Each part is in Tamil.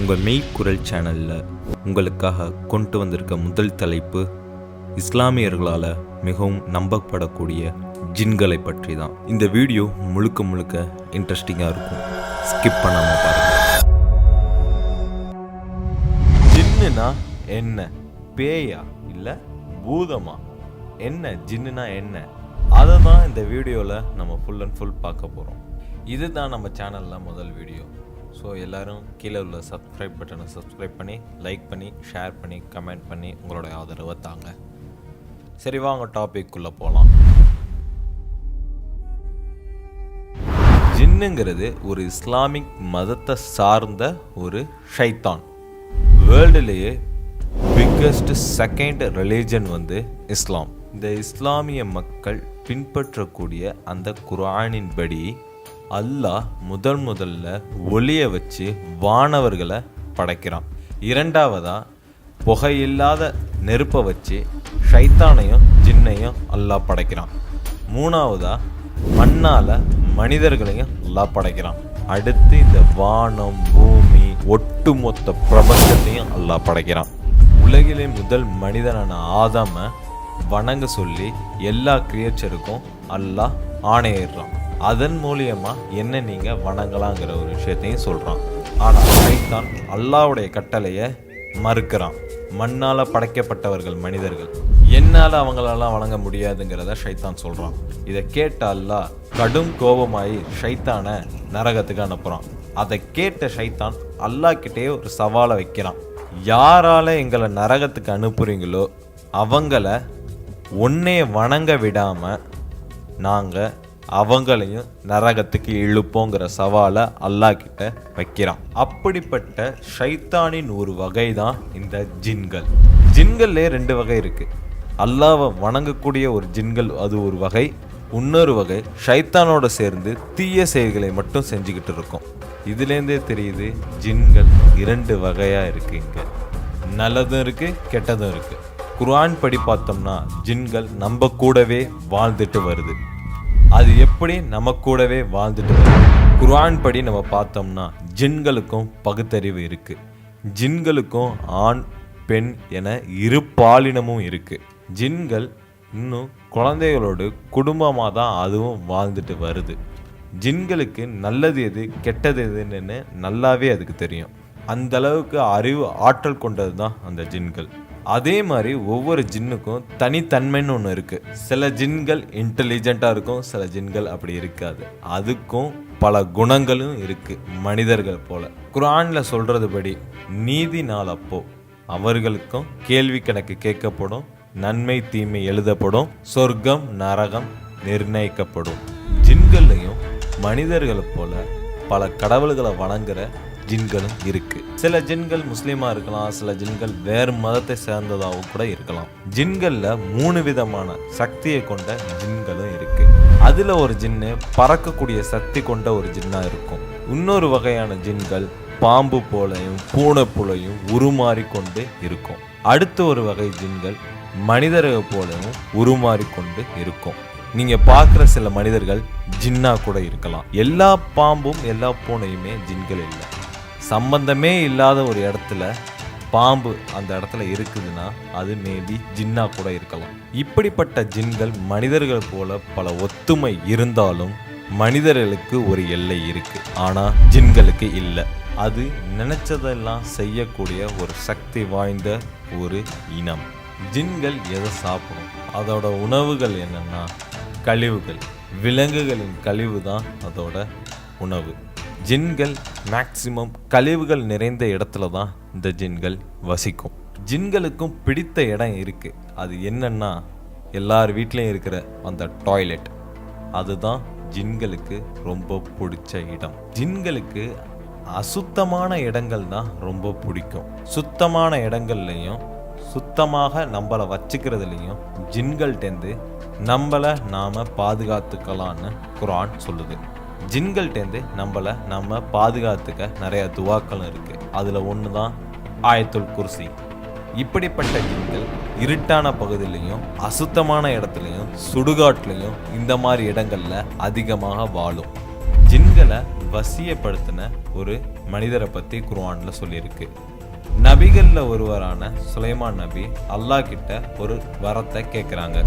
உங்கள் மெய்க்குரல் சேனலில் உங்களுக்காக கொண்டு வந்திருக்க முதல் தலைப்பு இஸ்லாமியர்களால் மிகவும் நம்பப்படக்கூடிய ஜின்களை பற்றி தான் இந்த வீடியோ முழுக்க முழுக்க இன்ட்ரெஸ்டிங்காக இருக்கும். ஸ்கிப் பண்ணாமல் பாருங்கள் ஜின்னுனா என்ன? பேயா இல்லை பூதமா? என்ன ஜின்னுனா என்ன? அதை தான் இந்த வீடியோவில் நம்ம ஃபுல் அண்ட் ஃபுல் பார்க்க போகிறோம் இதுதான் நம்ம சேனலில் முதல் வீடியோ. ஸோ எல்லாரும் கீழே உள்ள சப்ஸ்கிரைப் பட்டனை சப்ஸ்கிரைப் பண்ணி லைக் பண்ணி ஷேர் பண்ணி கமெண்ட் பண்ணி உங்களோட ஆதரவை தாங்க. சரி வாங்க டாபிக்குள்ளே போகலாம் ஜின்னுங்கிறது ஒரு இஸ்லாமிக் மதத்தை சார்ந்த ஒரு ஷைத்தான். வேர்ல்டுலேயே பிக்கஸ்ட் செகண்ட் ரிலீஜன் வந்து இஸ்லாம். இந்த இஸ்லாமிய மக்கள் பின்பற்றக்கூடிய அந்த குரானின்படி அல்லாஹ் முதல் முதல்ல ஒளியை வச்சு வானவர்களை படைக்கிறான். இரண்டாவதாக புகையில்லாத நெருப்பை வச்சு ஷைத்தானையும் ஜின்னையும் அல்லாஹ் படைக்கிறான். மூணாவதாக மண்ணால் மனிதர்களையும் அல்லாஹ் படைக்கிறான். அடுத்து இந்த வானம் பூமி ஒட்டுமொத்த பிரபஞ்சத்தையும் அல்லாஹ் படைக்கிறான். உலகிலே முதல் மனிதனான ஆதாமை வணங்க சொல்லி எல்லா கிரியேச்சருக்கும் அல்லாஹ் ஆணையிடுறான். அதன் மூலியமா என்ன நீங்க வணங்கலாங்கிற ஒரு விஷயத்தையும் சொல்றான். ஆனா சைத்தான் அல்லாவுடைய கட்டளையை மறுக்கிறான். மண்ணால் படைக்கப்பட்டவர்கள் மனிதர்கள். என்னால் அவங்களெல்லாம் வணங்க முடியாதுங்கிறத ஷைத்தான் சொல்கிறான் இதை கேட்ட அல்லாஹ் கடும் கோபமாயி ஷைத்தானை நரகத்துக்கு அனுப்புகிறான் அதை கேட்ட ஷைத்தான் அல்லாஹ் கிட்டேயே ஒரு சவாலை வைக்கிறான். யாரால எங்களை நரகத்துக்கு அனுப்புறீங்களோ அவங்கள உன்னே வணங்க விடாமல் நாங்கள் அவங்களையும் நரகத்துக்கு இழுப்போங்கிற சவாலை அல்லாஹ் கிட்ட வைக்கிறான் அப்படிப்பட்ட ஷைத்தானின் ஒரு வகை தான் இந்த ஜின்கள். ஜின்கள்லே ரெண்டு வகை இருக்குது அல்லாவை வணங்கக்கூடிய ஒரு ஜின்கள் அது ஒரு வகை இன்னொரு வகை ஷைத்தானோட சேர்ந்து தீய செயல்களை மட்டும் செஞ்சுக்கிட்டு இருக்கோம். இதுலேருந்தே தெரியுது ஜின்கள் இரண்டு வகையாக இருக்குது இங்கே. நல்லதும் இருக்குது கெட்டதும் இருக்குது குரான் படி பார்த்தோம்னா ஜின்கள் நம்ம கூடவே வாழ்ந்துட்டு வருது. அது எப்படி நம்ம கூடவே வாழ்ந்துட்டு வருது? குரான் படி நம்ம பார்த்தோம்னா ஜின்களுக்கும் பகுத்தறிவு இருக்குது ஜின்களுக்கும் ஆண் பெண் என இரு பாலினமும் இருக்குது ஜின்கள் இன்னும் குழந்தைகளோடு குடும்பமாக தான் அதுவும் வாழ்ந்துட்டு வருது. ஜின்களுக்கு நல்லது எது கெட்டது எதுன்னு நல்லாவே அதுக்கு தெரியும். அந்த அளவுக்கு அறிவு ஆற்றல் கொண்டது தான் அந்த ஜின்கள். அதே மாதிரி ஒவ்வொரு ஜின்னுக்கும் தனித்தன்மைன்னு ஒன்று இருக்குது சில ஜின்கள் இன்டெலிஜெண்ட்டாக இருக்கும் சில ஜின்கள் அப்படி இருக்காது. அதுக்கும் பல குணங்களும் இருக்குது மனிதர்கள் போல். குரானில் சொல்கிறதுபடி நீதி நாள் அப்போ அவர்களுக்கும் கேள்வி கணக்கு கேட்கப்படும் நன்மை தீமை எழுதப்படும் சொர்க்கம் நரகம் நிர்ணயிக்கப்படும். ஜின்கள்லையும் மனிதர்களை போல பல கடவுள்களை வணங்குற ஜின்களும் இருக்கு. சில ஜின்கள் முஸ்லீமா இருக்கலாம் சில ஜின்கள் வேறு மதத்தை சேர்ந்ததாகவும் கூட இருக்கலாம். ஜின்கள்ல மூணு விதமான சக்தியை கொண்ட ஜின்களும் இருக்கு. அதுல ஒரு ஜின்னு பறக்கக்கூடிய சக்தி கொண்ட ஒரு ஜின்னா இருக்கும். இன்னொரு வகையான ஜின்கள் பாம்பு போலையும் பூனை போலையும் உருமாறி கொண்டு இருக்கும். அடுத்த ஒரு வகை ஜின்கள் மனிதர்கள் போலவும் உருமாறி கொண்டு இருக்கும். நீங்க பார்க்குற சில மனிதர்கள் ஜின்னா கூட இருக்கலாம். எல்லா பாம்பும் எல்லா பூனையுமே ஜின்கள் இல்லை. சம்பந்தமே இல்லாத ஒரு இடத்துல பாம்பு அந்த இடத்துல இருக்குதுன்னா அது மேபி ஜின்னா கூட இருக்கலாம். இப்படிப்பட்ட ஜின்கள் மனிதர்கள் போல பல ஒத்துமை இருந்தாலும் மனிதர்களுக்கு ஒரு எல்லை இருக்கு. ஆனா ஜின்களுக்கு இல்லை. அது நினைச்சதெல்லாம் செய்யக்கூடிய ஒரு சக்தி வாய்ந்த ஒரு இனம். ஜின்கள் எதை சாப்பிடும்? அதோட உணவுகள் என்னென்னா கழிவுகள். விலங்குகளின் கழிவு தான் அதோட உணவு. ஜின்கள் மேக்சிமம் கழிவுகள் நிறைந்த இடத்துல தான் இந்த ஜின்கள் வசிக்கும். ஜின்களுக்கும் பிடித்த இடம் இருக்குது அது என்னன்னா எல்லார் வீட்லேயும் இருக்கிற அந்த டாய்லெட் அதுதான் ஜின்களுக்கு ரொம்ப பிடிச்ச இடம். ஜின்களுக்கு அசுத்தமான இடங்கள் தான் ரொம்ப பிடிக்கும். சுத்தமான இடங்கள்லையும் சுத்தமாக நம்மளை வச்சுக்கிறதுலையும் ஜின்கள்டேந்து நம்மளை நாம் பாதுகாத்துக்கலான்னு குரான் சொல்லுது. ஜின்கள்டேந்து நம்மளை நம்ம பாதுகாத்துக்க நிறைய துவாக்களும் இருக்கு. அதில் ஒன்று தான் ஆயத்துல் குர்சி. இப்படிப்பட்ட ஜின்கள் இருட்டான பகுதியிலையும் அசுத்தமான இடத்துலையும் சுடுகாட்டுலையும் இந்த மாதிரி இடங்களில் அதிகமாக வாழும். ஜின்களை வசியப்படுத்தின ஒரு மனிதரை பற்றி குர்வானில் சொல்லியிருக்கு. நபிகளில் ஒருவரான சுலைமான் நபி அல்லாஹ் கிட்ட ஒரு வரத்தை கேட்குறாங்க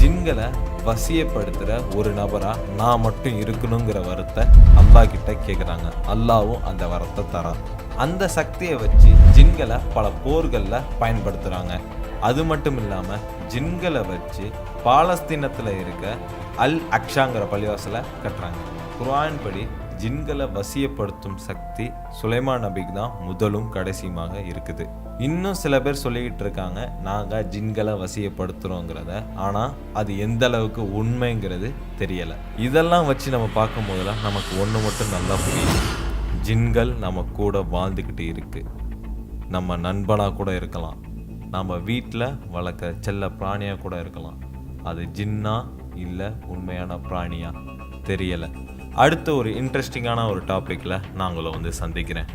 ஜின்களை வசியப்படுத்துகிற ஒரு நபராக நான் மட்டும் இருக்கணுங்கிற வரத்தை அல்லாஹ் கிட்ட கேட்குறாங்க அல்லாவும் அந்த வரத்தை தரான். அந்த சக்தியை வச்சு ஜின்களை பல போர்களில் பயன்படுத்துகிறாங்க அது மட்டும் இல்லாமல் ஜின்களை வச்சு பாலஸ்தீனத்தில் இருக்க அல் அக்ஷாங்கிற பள்ளிவாசலை கட்டுறாங்க. குர்ஆன் படி ஜின்களை வசியப்படுத்தும் சக்தி சுலைமான் நபிக்கு தான் முதலும் கடைசியுமாக இருக்குது. இன்னும் சில பேர் சொல்லிக்கிட்டு இருக்காங்க நாங்கள் ஜின்களை வசியப்படுத்துகிறோங்கிறத ஆனால் அது எந்த அளவுக்கு உண்மைங்கிறது தெரியலை. இதெல்லாம் வச்சு நம்ம பார்க்கும் போதெல்லாம் நமக்கு ஒன்று மட்டும் நல்லா புரியுது. ஜின்கள் நம்ம கூட வாழ்ந்துக்கிட்டு இருக்குது நம்ம நண்பனாக கூட இருக்கலாம். நம்ம வீட்டில் வளர்க்க செல்ல பிராணியாக கூட இருக்கலாம். அது ஜின்னா இல்லை உண்மையான பிராணியா தெரியலை. அடுத்த ஒரு இன்ட்ரெஸ்டிங்கான ஒரு டாப்பிக்கில் நான் உங்களை வந்து சந்திக்கிறேன்.